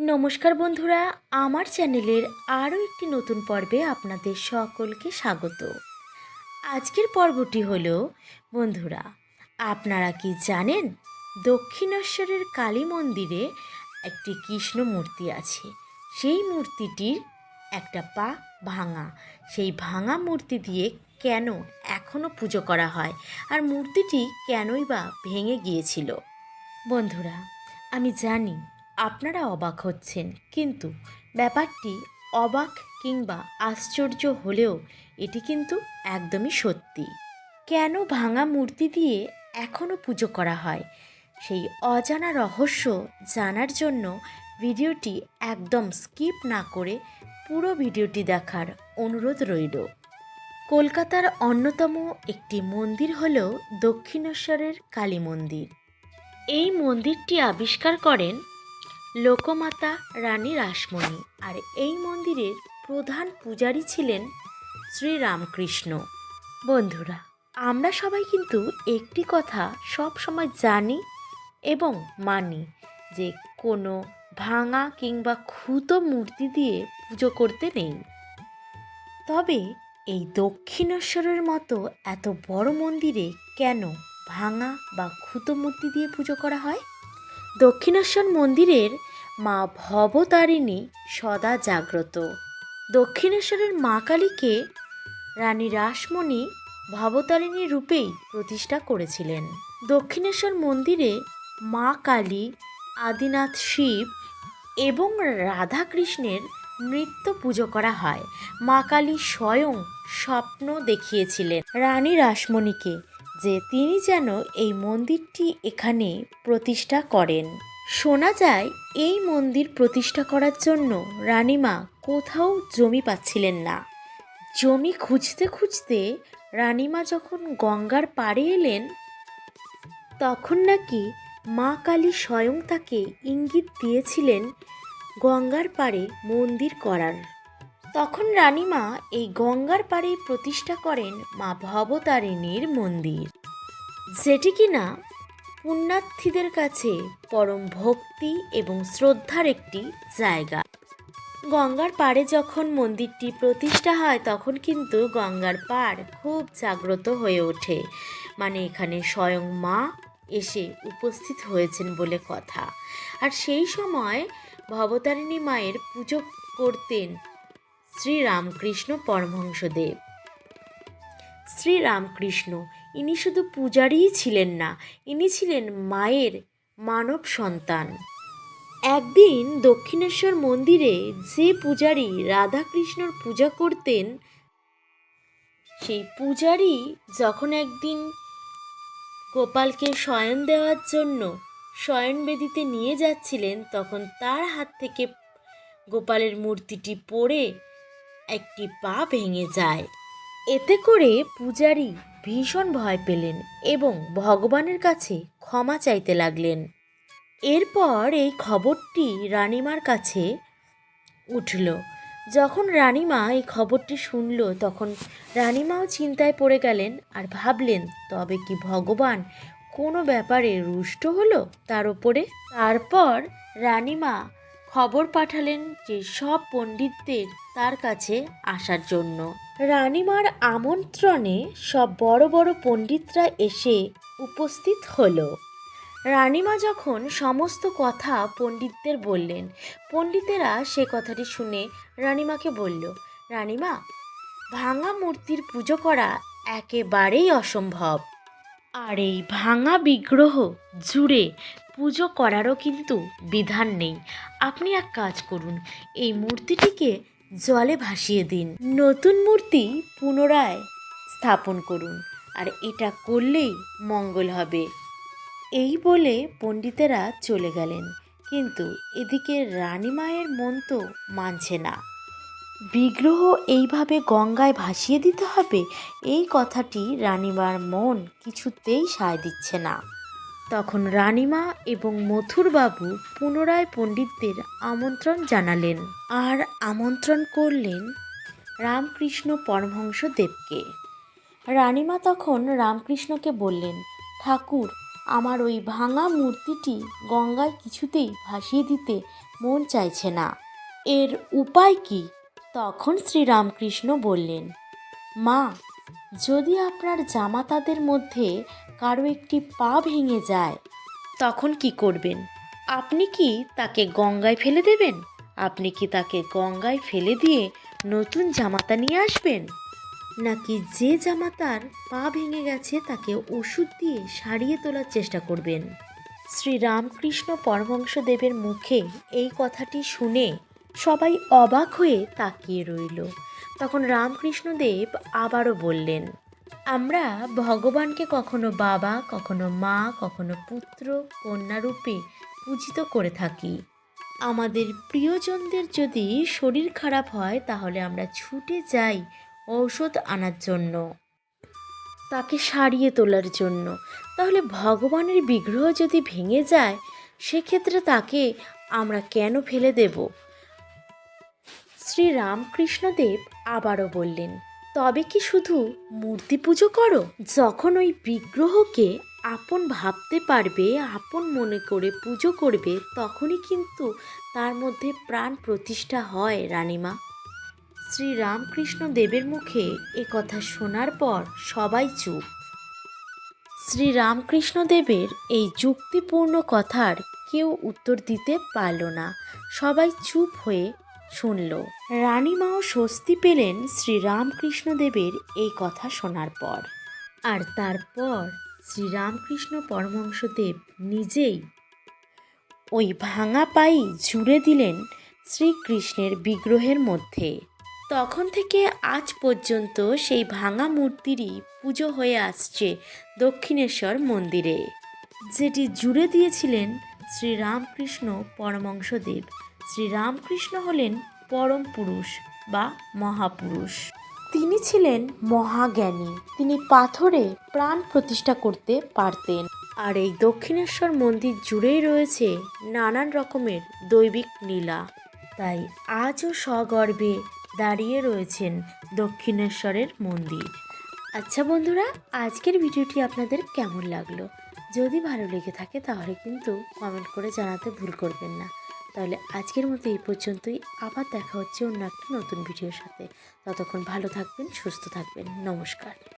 নমস্কার বন্ধুরা, আমার চ্যানেলের আরও একটি নতুন পর্বে আপনাদের সকলকে স্বাগত। আজকের পর্বটি হলো, বন্ধুরা, আপনারা কি জানেন, দক্ষিণেশ্বরের কালী মন্দিরে একটি কৃষ্ণ মূর্তি আছে। সেই মূর্তিটির একটা পা ভাঙা। সেই ভাঙা মূর্তি দিয়ে কেন এখনও পুজো করা হয়? আর মূর্তিটি কেনই বা ভেঙে গিয়েছিল? বন্ধুরা, আমি জানি আপনারা অবাক হচ্ছেন, কিন্তু ব্যাপারটি অবাক কিংবা আশ্চর্য হলেও এটি কিন্তু একদমই সত্যি। কেন ভাঙা মূর্তি দিয়ে এখনও পুজো করা হয়? সেই অজানা রহস্য জানার জন্য ভিডিওটি একদম স্কিপ না করে পুরো ভিডিওটি দেখার অনুরোধ রইল। কলকাতার অন্যতম একটি মন্দির হল দক্ষিণেশ্বরের কালী মন্দির। এই মন্দিরটি আবিষ্কার করেন লোকমাতা রানী রাসমণি। আর এই মন্দিরের প্রধান পূজারী ছিলেন শ্রীরামকৃষ্ণ। বন্ধুরা, আমরা সবাই কিন্তু একটি কথা সব সময় জানি এবং মানি যে কোনো ভাঙা কিংবা খুতো মূর্তি দিয়ে পুজো করতে নেই। তবে এই দক্ষিণেশ্বরের মতো এত বড় মন্দিরে কেন ভাঙা বা খুতো মূর্তি দিয়ে পুজো করা হয়? দক্ষিণেশ্বর মন্দিরের মা ভবতারিণী সদা জাগ্রত। দক্ষিণেশ্বরের মা কালীকে রানী রাসমণি ভবতারিণী রূপেই প্রতিষ্ঠা করেছিলেন। দক্ষিণেশ্বর মন্দিরে মা কালী, আদিনাথ শিব এবং রাধাকৃষ্ণের নৃত্য পুজো করা হয়। মা কালী স্বয়ং স্বপ্ন দেখিয়েছিলেন রানী রাসমণিকে। যে তিনি যেন এই মন্দিরটি এখানে প্রতিষ্ঠা করেন। শোনা যায়, এই মন্দির প্রতিষ্ঠা করার জন্য রানীমা কোথাও জমি পাচ্ছিলেন না। জমি খুঁজতে খুঁজতে রানীমা যখন গঙ্গার পাড়ে এলেন, তখন নাকি মা কালী স্বয়ং তাকে ইঙ্গিত দিয়েছিলেন গঙ্গার পাড়ে মন্দির করার। তখন রানীমা এই গঙ্গার পাড়ে প্রতিষ্ঠা করেন মা ভবতারিণীর মন্দির, যেটি কিনা পুণ্যার্থীদের কাছে পরম ভক্তি এবং শ্রদ্ধার একটি জায়গা। গঙ্গার পাড়ে যখন মন্দিরটি প্রতিষ্ঠা হয়, তখন কিন্তু গঙ্গার পাড় খুব জাগ্রত হয়ে ওঠে। মানে এখানে স্বয়ং মা এসে উপস্থিত হয়েছেন বলে কথা। আর সেই সময় ভবতারিণী মায়ের পুজো করতেন শ্রীরামকৃষ্ণ পরমহংসদেব। শ্রীরামকৃষ্ণ, ইনি শুধু পূজারীই ছিলেন না, ইনি ছিলেন মায়ের মানব সন্তান। একদিন দক্ষিণেশ্বর মন্দিরে যে পূজারী রাধাকৃষ্ণর পূজা করতেন, সেই পূজারী যখন একদিন গোপালকে শয়ন দেওয়ার জন্য শয়নবেদিতে নিয়ে যাচ্ছিলেন, তখন তার হাত থেকে গোপালের মূর্তিটি পড়ে একটি পা ভেঙে যায়। এতে করে পূজারী ভীষণ ভয় পেলেন এবং ভগবানের কাছে ক্ষমা চাইতে লাগলেন। এরপর এই খবরটি রানিমার কাছে উঠল। যখন রানিমা এই খবরটি শুনল, তখন রানিমাও চিন্তায় পড়ে গেলেন আর ভাবলেন, তবে কি ভগবান কোনো ব্যাপারে রুষ্ট হলো? তার ওপরে তারপর রানীমা খবর পাঠালেন যে সব পণ্ডিতদের তার কাছে আসার জন্য। রানীমার আমন্ত্রণে সব বড় বড় পণ্ডিতরা এসে উপস্থিত হলো। রানীমা যখন সমস্ত কথা পণ্ডিতদের বললেন, পণ্ডিতেরা সে কথাটি শুনে রানীমাকে বলল, রানীমা, ভাঙা মূর্তির পুজো করা একেবারেই অসম্ভব। আর এই ভাঙা বিগ্রহ জুড়ে পুজো করারও কিন্তু বিধান নেই। আপনি এক কাজ করুন, এই মূর্তিটিকে জলে ভাসিয়ে দিন। নতুন মূর্তি পুনরায় স্থাপন করুন, আর এটা করলেই মঙ্গল হবে। এই বলে পণ্ডিতেরা চলে গেলেন, কিন্তু এদিকে রানীমায়ের মন তো মানছে না। বিগ্রহ এইভাবে গঙ্গায় ভাসিয়ে দিতে হবে, এই কথাটি রানীমার মন কিছুতেই সায় দিচ্ছে না। তখন রানীমা এবং মথুরবাবু পুনরায় পণ্ডিতদের আমন্ত্রণ জানালেন। আর আমন্ত্রণ করলেন রামকৃষ্ণ পরমহংস দেবকে রানীমা তখন রামকৃষ্ণকে বললেন, ঠাকুর, আমার ওই ভাঙা মূর্তিটি গঙ্গায় কিছুতেই ভাসিয়ে দিতে মন চাইছে না। এর উপায় কি? তখন শ্রীরামকৃষ্ণ বললেন, মা, যদি আপনার জামাতাদের মধ্যে কারও একটি পা ভেঙে যায়। তখন কি করবেন? আপনি কি তাকে গঙ্গায় ফেলে দেবেন? আপনি কি তাকে গঙ্গায় ফেলে দিয়ে নতুন জামাতা নিয়ে আসবেন? নাকি যে জামাতার পা ভেঙে গেছে তাকে ওষুধ দিয়ে সারিয়ে তোলার চেষ্টা করবেন? শ্রী রামকৃষ্ণ পরমংশদেবের মুখে এই কথাটি শুনে সবাই অবাক হয়ে তাকিয়ে রইল। তখন রামকৃষ্ণদেব আবারও বললেন আমরা ভগবানকে কখনো বাবা, কখনো মা, কখনো পুত্র কন্যারূপে পূজিত করে থাকি। আমাদের প্রিয়জনদের যদি শরীর খারাপ হয়, তাহলে আমরা ছুটে যাই ঔষধ আনার জন্য, তাকে সারিয়ে তোলার জন্য। তাহলে ভগবানের বিগ্রহ যদি ভেঙে যায়, সেক্ষেত্রে তাকে আমরা কেন ফেলে দেব? শ্রী রামকৃষ্ণদেব আবারও বললেন তবে কি শুধু মূর্তি পুজো করো? যখন ওই বিগ্রহকে আপন ভাবতে পারবে, আপন মনে করে পুজো করবে, তখনই কিন্তু তার মধ্যে প্রাণ প্রতিষ্ঠা হয়, রানীমা। শ্রী রামকৃষ্ণ দেবের মুখে এ কথা শোনার পর সবাই চুপ। শ্রী রামকৃষ্ণ দেবের এই যুক্তিপূর্ণ কথার কেউ উত্তর দিতে পারল না। সবাই চুপ হয়ে শুনল। রানীমাও স্বস্তি পেলেন শ্রী রামকৃষ্ণ দেবের এই কথা শোনার পর। আর তারপর শ্রী রামকৃষ্ণ পরমহংসদেব নিজেই ওই ভাঙা পাই জুড়ে দিলেন শ্রীকৃষ্ণের বিগ্রহের মধ্যে। তখন থেকে আজ পর্যন্ত সেই ভাঙা মূর্তিরই পুজো হয়ে আসছে দক্ষিণেশ্বর মন্দিরে। যেটি জুড়ে দিয়েছিলেন শ্রীরামকৃষ্ণ পরমংশদেব শ্রীরামকৃষ্ণ হলেন পরম পুরুষ বা মহাপুরুষ। তিনি ছিলেন মহাজ্ঞানী। তিনি পাথরে প্রাণ প্রতিষ্ঠা করতে পারতেন। আর এই দক্ষিণেশ্বর মন্দির জুড়েই রয়েছে নানান রকমের দৈবিক লীলা। তাই আজও সগর্বে দাঁড়িয়ে রয়েছেন দক্ষিণেশ্বরের মন্দির। আচ্ছা বন্ধুরা আজকের ভিডিওটি আপনাদের কেমন লাগল? যদি ভালো লেগে থাকে তাহলে কিন্তু কমেন্ট করে জানাতে ভুল করবেন না। তাহলে আজকের মতো এই পর্যন্তই। আবার দেখা হচ্ছে অন্য একটা নতুন ভিডিওর সাথে। ততক্ষণ ভালো থাকবেন, সুস্থ থাকবেন। নমস্কার।